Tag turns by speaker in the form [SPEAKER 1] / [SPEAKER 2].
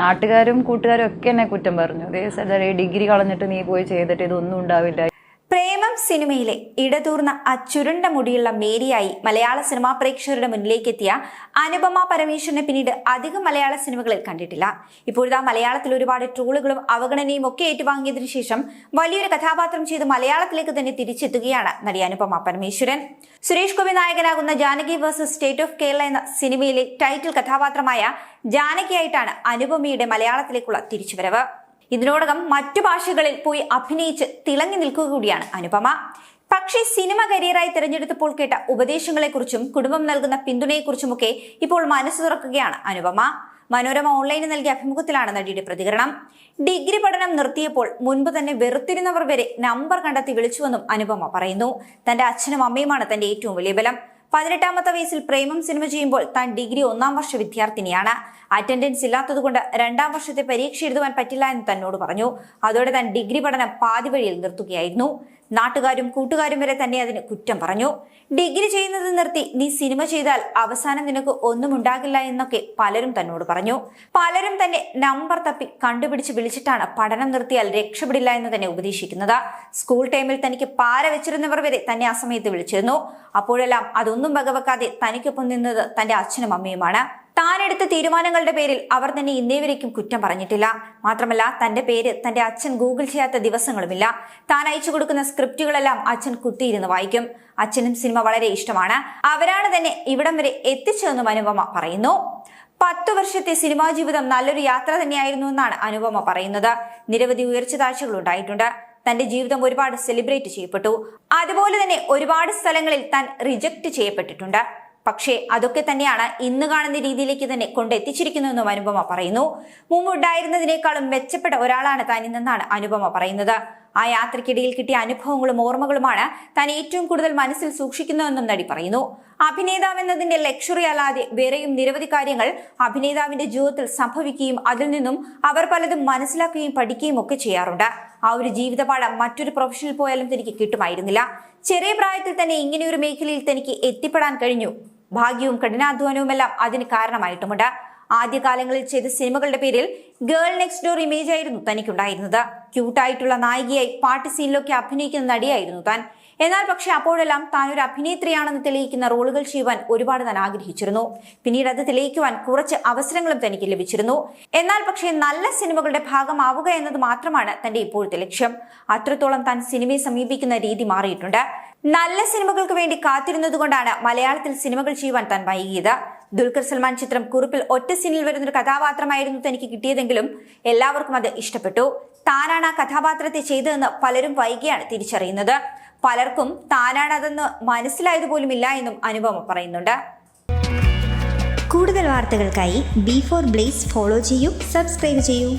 [SPEAKER 1] നാട്ടുകാരും കൂട്ടുകാരും ഒക്കെ എന്നെ കുറ്റം പറഞ്ഞു. ഡിഗ്രി കളഞ്ഞിട്ട് നീ പോയി ചെയ്തിട്ട് ഇതൊന്നും ഉണ്ടാവില്ല.
[SPEAKER 2] പ്രേമം സിനിമയിലെ ഇടതൂർന്ന അച്ചുരുണ്ട മുടിയുള്ള മേരിയായി മലയാള സിനിമാ പ്രേക്ഷകരുടെ മുന്നിലേക്ക് എത്തിയ അനുപമ പരമേശ്വരനെ പിന്നീട് അധികം മലയാള സിനിമകളിൽ കണ്ടിട്ടില്ല. ഇപ്പോഴത്തെ മലയാളത്തിൽ ഒരുപാട് ട്രോളുകളും അവഗണനയും ഒക്കെ ഏറ്റുവാങ്ങിയതിനു ശേഷം വലിയൊരു കഥാപാത്രം ചെയ്ത് മലയാളത്തിലേക്ക് തന്നെ തിരിച്ചെത്തുകയാണ് നടി അനുപമ പരമേശ്വരൻ. സുരേഷ് ഗോപി നായകനാകുന്ന Janaki versus state of Kerala എന്ന സിനിമയിലെ ടൈറ്റിൽ കഥാപാത്രമായ ജാനകിയായിട്ടാണ് അനുപമയുടെ മലയാളത്തിലേക്കുള്ള തിരിച്ചുവരവ്. ഇതിനോടകം മറ്റു ഭാഷകളിൽ പോയി അഭിനയിച്ച് തിളങ്ങി നിൽക്കുക കൂടിയാണ് അനുപമ. പക്ഷേ സിനിമ കരിയറായി തിരഞ്ഞെടുത്തപ്പോൾ കേട്ട ഉപദേശങ്ങളെക്കുറിച്ചും കുടുംബം നൽകുന്ന പിന്തുണയെക്കുറിച്ചുമൊക്കെ ഇപ്പോൾ മനസ്സ് തുറക്കുകയാണ് അനുപമ. മനോരമ ഓൺലൈനിൽ നൽകിയ അഭിമുഖത്തിലാണ് നടിയുടെ പ്രതികരണം. ഡിഗ്രി പഠനം നിർത്തിയപ്പോൾ മുൻപ് തന്നെ വെറുത്തിരുന്നവർ വരെ നമ്പർ കണ്ടെത്തി വിളിച്ചുവെന്നും അനുപമ പറയുന്നു. തന്റെ അച്ഛനും അമ്മയുമാണ് തന്റെ ഏറ്റവും വലിയ ബലം. പതിനെട്ടാമത്തെ വയസ്സിൽ പ്രേമം സിനിമ ചെയ്യുമ്പോൾ താൻ ഡിഗ്രി ഒന്നാം വർഷ വിദ്യാർത്ഥിനിയാണ്. അറ്റൻഡൻസ് ഇല്ലാത്തതുകൊണ്ട് രണ്ടാം വർഷത്തെ പരീക്ഷ എഴുതുവാൻ പറ്റില്ല എന്ന് തന്നോട് പറഞ്ഞു. അതോടെ താൻ ഡിഗ്രി പഠനം പാതിവഴിയിൽ നിർത്തുകയായിരുന്നു. നാട്ടുകാരും കൂട്ടുകാരും വരെ തന്നെ അതിന് കുറ്റം പറഞ്ഞു. ഡിഗ്രി ചെയ്യുന്നത് നിർത്തി നീ സിനിമ ചെയ്താൽ അവസാനം നിനക്ക് ഒന്നും ഉണ്ടാകില്ല എന്നൊക്കെ പലരും തന്നോട് പറഞ്ഞു. പലരും തന്നെ നമ്പർ തപ്പി കണ്ടുപിടിച്ച് വിളിച്ചിട്ടാണ് പഠനം നിർത്തിയാൽ രക്ഷപ്പെടില്ല എന്ന് തന്നെ ഉപദേശിക്കുന്നത്. സ്കൂൾ ടൈമിൽ തനിക്ക് പാര വെച്ചിരുന്നവർ വരെ തന്നെ ആ സമയത്ത് വിളിച്ചിരുന്നു. അപ്പോഴെല്ലാം അതൊന്നും വകവെക്കാതെ തനിക്കൊപ്പം നിന്നത് തന്റെ അച്ഛനും അമ്മയുമാണ്. താൻ എടുത്ത തീരുമാനങ്ങളുടെ പേരിൽ അവർ തന്നെ ഇന്നേവരേക്കും കുറ്റം പറഞ്ഞിട്ടില്ല. മാത്രമല്ല തന്റെ പേര് തന്റെ അച്ഛൻ ഗൂഗിൾ ചെയ്യാത്ത ദിവസങ്ങളുമില്ല. താൻ അയച്ചു കൊടുക്കുന്ന സ്ക്രിപ്റ്റുകളെല്ലാം അച്ഛൻ കുത്തിയിരുന്ന് വായിക്കും. അച്ഛനും സിനിമ വളരെ ഇഷ്ടമാണ്. അവരാണ് തന്നെ ഇവിടം വരെ എത്തിച്ചതെന്നും അനുപമ പറയുന്നു. പത്തു വർഷത്തെ സിനിമാ ജീവിതം നല്ലൊരു യാത്ര തന്നെയായിരുന്നു എന്നാണ് അനുപമ പറയുന്നത്. നിരവധി ഉയർച്ച താഴ്ചകൾ ഉണ്ടായിട്ടുണ്ട്. തന്റെ ജീവിതം ഒരുപാട് സെലിബ്രേറ്റ് ചെയ്യപ്പെട്ടു. അതുപോലെ തന്നെ ഒരുപാട് സ്ഥലങ്ങളിൽ താൻ റിജക്ട് ചെയ്യപ്പെട്ടിട്ടുണ്ട്. പക്ഷേ അതൊക്കെ തന്നെയാണ് ഇന്ന് കാണുന്ന രീതിയിലേക്ക് തന്നെ കൊണ്ടെത്തിച്ചിരിക്കുന്നതെന്നും അനുപമ പറയുന്നു. മുമ്പ് ഉണ്ടായിരുന്നതിനേക്കാളും മെച്ചപ്പെട്ട ഒരാളാണ് താൻ ഇന്നെന്നാണ് അനുപമ പറയുന്നത്. ആ യാത്രയ്ക്കിടയിൽ കിട്ടിയ അനുഭവങ്ങളും ഓർമ്മകളുമാണ് താൻ ഏറ്റവും കൂടുതൽ മനസ്സിൽ സൂക്ഷിക്കുന്നതെന്നും നടി പറയുന്നു. അഭിനേതാവ് എന്നതിന്റെ ലക്ഷറി അല്ലാതെ വേറെയും നിരവധി കാര്യങ്ങൾ അഭിനേതാവിന്റെ ജീവിതത്തിൽ സംഭവിക്കുകയും അതിൽ നിന്നും അവർ പലതും മനസ്സിലാക്കുകയും പഠിക്കുകയും ഒക്കെ ചെയ്യാറുണ്ട്. ആ ഒരു ജീവിതപാഠം മറ്റൊരു പ്രൊഫഷനിൽ പോയാലും തനിക്ക് കിട്ടുമായിരുന്നില്ല. ചെറിയ പ്രായത്തിൽ തന്നെ ഇങ്ങനെയൊരു മേഖലയിൽ തനിക്ക് എത്തിപ്പെടാൻ കഴിഞ്ഞു. ഭാഗ്യവും കഠിനാധ്വാനവുമെല്ലാം അതിന് കാരണമായിട്ടുമുണ്ട്. ആദ്യകാലങ്ങളിൽ ചെയ്ത സിനിമകളുടെ പേരിൽ ഗേൾ നെക്സ്റ്റ് ഡോർ ഇമേജ് ആയിരുന്നു തനിക്കുണ്ടായിരുന്നത്. ക്യൂട്ടായിട്ടുള്ള നായികയായി പാട്ട് സീനിലൊക്കെ അഭിനയിക്കുന്ന നടിയായിരുന്നു താൻ. എന്നാൽ പക്ഷെ അപ്പോഴെല്ലാം താൻ ഒരു അഭിനേത്രിയാണെന്ന് തെളിയിക്കുന്ന റോളുകൾ ചെയ്യുവാൻ ഒരുപാട് താൻ ആഗ്രഹിച്ചിരുന്നു. പിന്നീട് അത് തെളിയിക്കുവാൻ കുറച്ച് അവസരങ്ങളും തനിക്ക് ലഭിച്ചിരുന്നു. എന്നാൽ പക്ഷേ നല്ല സിനിമകളുടെ ഭാഗമാവുക എന്നത് മാത്രമാണ് തന്റെ ഇപ്പോഴത്തെ ലക്ഷ്യം. അത്രത്തോളം താൻ സിനിമയെ സമീപിക്കുന്ന രീതി മാറിയിട്ടുണ്ട്. നല്ല സിനിമകൾക്ക് വേണ്ടി കാത്തിരുന്നതുകൊണ്ടാണ് മലയാളത്തിൽ സിനിമകൾ ചെയ്യുവാൻ താൻ വൈകിയത്. ദുൽഖർ സൽമാൻ ചിത്രം കുറിപ്പിൽ ഒറ്റ സീനിൽ വരുന്നൊരു കഥാപാത്രമായിരുന്നു തനിക്ക് കിട്ടിയതെങ്കിലും എല്ലാവർക്കും അത് ഇഷ്ടപ്പെട്ടു. താനാണ് ആ കഥാപാത്രത്തെ ചെയ്തതെന്ന് പലരും വൈകിയാണ് തിരിച്ചറിയുന്നത്. പലർക്കും താനാണ് അതെന്ന് മനസ്സിലായതുപോലുമില്ല എന്നും അനുപമ പറയുന്നുണ്ട്.
[SPEAKER 3] കൂടുതൽ വാർത്തകൾക്കായി ബി ഫോർ ബ്ലേസ് ഫോളോ ചെയ്യൂ സബ്സ്ക്രൈബ് ചെയ്യൂ.